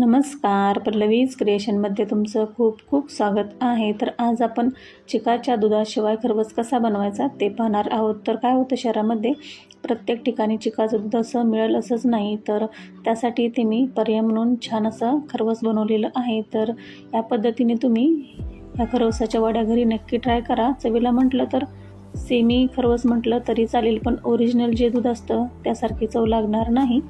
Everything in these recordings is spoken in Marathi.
नमस्कार. पल्लवीज क्रिएशनमध्ये तुमचं खूप खूप स्वागत आहे. तर आज आपण चिकाच्या दुधाशिवाय खरवस कसा बनवायचा ते पाहणार आहोत. तर काय होतं शहरामध्ये प्रत्येक ठिकाणी चिकाचं दूध असं मिळेल असंच नाही. तर त्यासाठी ते मी पर्याय म्हणून छान असं खरवस बनवलेलं आहे. तर या पद्धतीने तुम्ही या खरवसाच्या वड्या घरी नक्की ट्राय करा. चवीला म्हटलं तर सेमी खरवस म्हटलं तरी चालेल पण ओरिजिनल जे दूध असतं त्यासारखी चव लागणार नाही.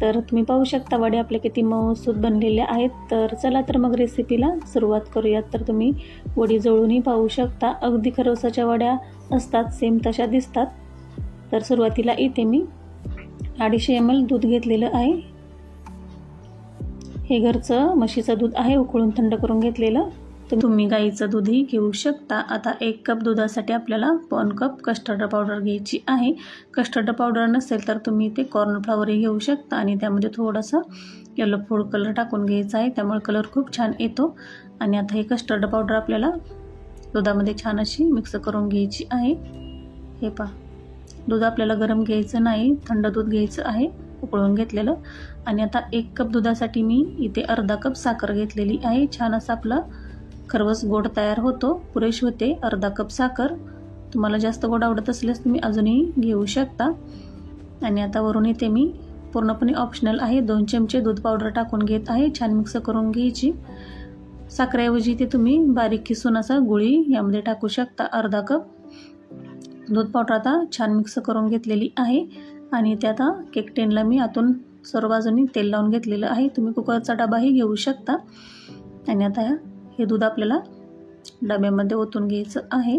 तर तुम्ही पाहू शकता वडे आपले किती मऊसूत बनलेले आहेत. तर चला तर मग रेसिपीला सुरुवात करूयात. तर तुम्ही वडी जळूनही पाहू शकता. अगदी खरवसाच्या वड्या असतात सेम तशा दिसतात. तर सुरुवातीला इथे मी अडीचशे एम एल दूध घेतलेलं आहे. हे घरचं म्हशीचं दूध आहे उकळून थंड करून घेतलेलं. तुम्ही गाईचं दूधही घेऊ शकता. आता एक कप दुधासाठी आपल्याला पॉन कप कस्टर्ड पावडर घ्यायची आहे. कस्टर्ड पावडर नसेल तर तुम्ही ते कॉर्नफ्लॉवरही घेऊ शकता आणि त्यामध्ये थोडंसं येलो फूड कलर टाकून घ्यायचा आहे. त्यामुळे कलर खूप छान येतो. आणि आता हे कस्टर्ड पावडर आपल्याला दुधामध्ये छान अशी मिक्स करून घ्यायची आहे. हे पहा. दूध आपल्याला गरम घ्यायचं नाही. थंड दूध घ्यायचं आहे. उकळून घेतलेलं. आणि आता एक कप दुधासाठी मी इथे अर्धा कप साखर घेतलेली आहे. छान असं आपलं खरवस गोड तयार होतो. पुरेश होते. अर्धा कप साखर. तुम्हाला जास्त गोड आवडत असल्यास तुम्ही अजूनही घेऊ शकता. आणि आता वरून इथे मी पूर्णपणे ऑप्शनल आहे. दोन चमचे दूध पावडर टाकून घेत आहे. छान मिक्स करून घ्यायची. साखरेऐवजी ते तुम्ही बारीक किसून असा गुळी यामध्ये टाकू शकता. अर्धा कप. दूध पावडर आता छान मिक्स करून घेतलेली आहे. आणि ते आता केक टेनला मी आतून सर्व बाजूनी तेल लावून घेतलेलं आहे. तुम्ही कुकरचा डबाही घेऊ शकता. आणि आता हे दूध आपल्याला डब्यामध्ये ओतून घ्यायचं आहे.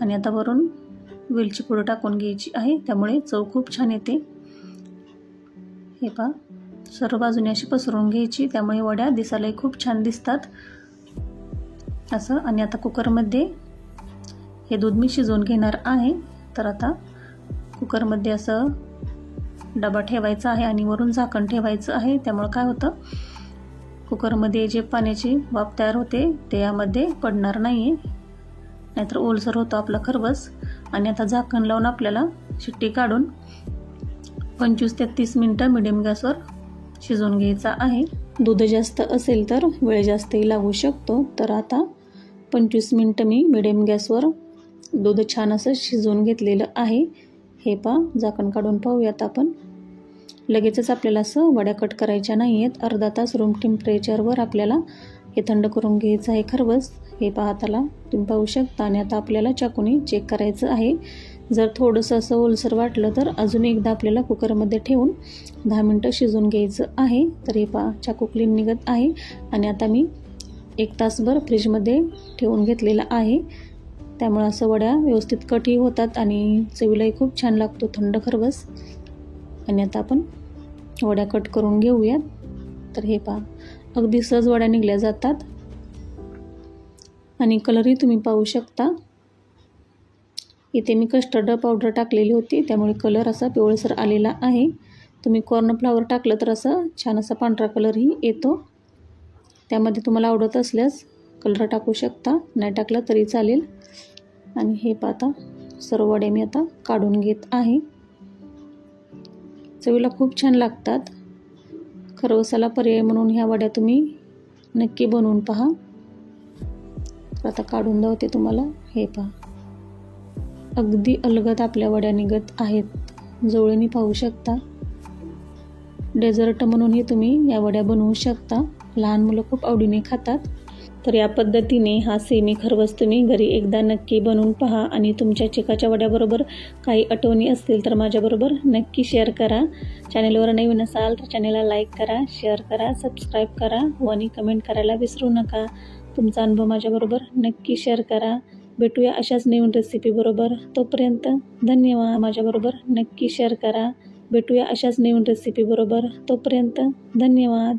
आणि आता वरून वेलची पुढं टाकून घ्यायची आहे. त्यामुळे चव खूप छान येते. हे पहा सर्व बाजूने अशी पसरून घ्यायची. त्यामुळे वड्या दिसायलाही खूप छान दिसतात. असं आणि आता कुकरमध्ये हे दूध मी शिजवून घेणार आहे. तर आता कुकरमध्ये असं डबा ठेवायचा आहे आणि वरून झाकण ठेवायचं आहे. त्यामुळं काय होतं कुकरमध्ये जे पाण्याची वाफ तयार होते ते यामध्ये पडणार नाही आहे नाहीतर ओलसर होतो आपला खरवस आणि आता झाकण लावून आपल्याला शिट्टी काढून पंचवीस ते तीस मिनटं मिडियम गॅसवर शिजवून घ्यायचा आहे. दूध जास्त असेल तर वेळ जास्तही लागू शकतो. तर आता पंचवीस मिनटं मी मिडियम गॅसवर दूध छान असं शिजवून घेतलेलं आहे. हे पा झाकण काढून पाहूयात आपण. लगेचच आपल्याला असं वड्या कट करायच्या नाही आहेत अर्धा तास रूम टेम्परेचरवर आपल्याला हे थंड करून घ्यायचं आहे खरवस हे पाहताला तुम्ही पाहू शकता. आणि आता आपल्याला चाकूने चेक करायचं आहे. जर थोडंसं असं ओलसर वाटलं तर अजून एकदा आपल्याला कुकरमध्ये ठेवून दहा मिनटं शिजून घ्यायचं आहे. तर हे पा चाकू क्लीन निघत आहे. आणि आता मी एक तासभर फ्रीजमध्ये ठेवून घेतलेलं आहे. त्यामुळं असं वड्या व्यवस्थित कटही होतात आणि चवीलाही खूप छान लागतो. थंड खरवस आणि आता आपण वड्या कट करून घेऊयात. तर हे पहा अगदी सहज वड्या निघल्या जातात. आणि कलरही तुम्ही पाहू शकता. इथे मी कस्टर्ड पावडर टाकलेली होती त्यामुळे कलर असा पिवळसर आलेला आहे. तुम्ही कॉर्नफ्लावर टाकलं तर असं छान असा पांढरा कलरही येतो. त्यामध्ये तुम्हाला आवडत असल्यास कलर टाकू शकता नाही टाकला तरी चालेल. आणि हे पाहता सर्व वडे मी आता काढून घेत आहे. चवीला खूप छान लागतात. खरवसाला पर्याय म्हणून ह्या वड्या तुम्ही नक्की बनवून पहा. आता काढून दावते तुम्हाला. हे पहा. अगदी अलगद आपल्या वड्या निघत आहेत. जवळीने पाहू शकता. डेझर्ट म्हणूनही तुम्ही या वड्या बनवू शकता. लहान मुलं खूप आवडीने खातात. तर या पद्धतीने हा सेमी खरवस तुम्ही घरी एकदा नक्की बनवून पहा आणि तुमच्या चिकाच्या वड्याबरोबर काही आठवणी असतील तर माझ्याबरोबर नक्की शेअर करा. चॅनेलवर नवीन असाल तर चॅनेलला लाईक करा शेअर करा सबस्क्राईब करा व आणि कमेंट करायला विसरू नका. तुमचा अनुभव माझ्याबरोबर नक्की शेअर करा. भेटूया अशाच नवीन रेसिपीबरोबर तोपर्यंत धन्यवाद. माझ्याबरोबर नक्की शेअर करा. भेटूया अशाच नवीन रेसिपीबरोबर तोपर्यंत धन्यवाद.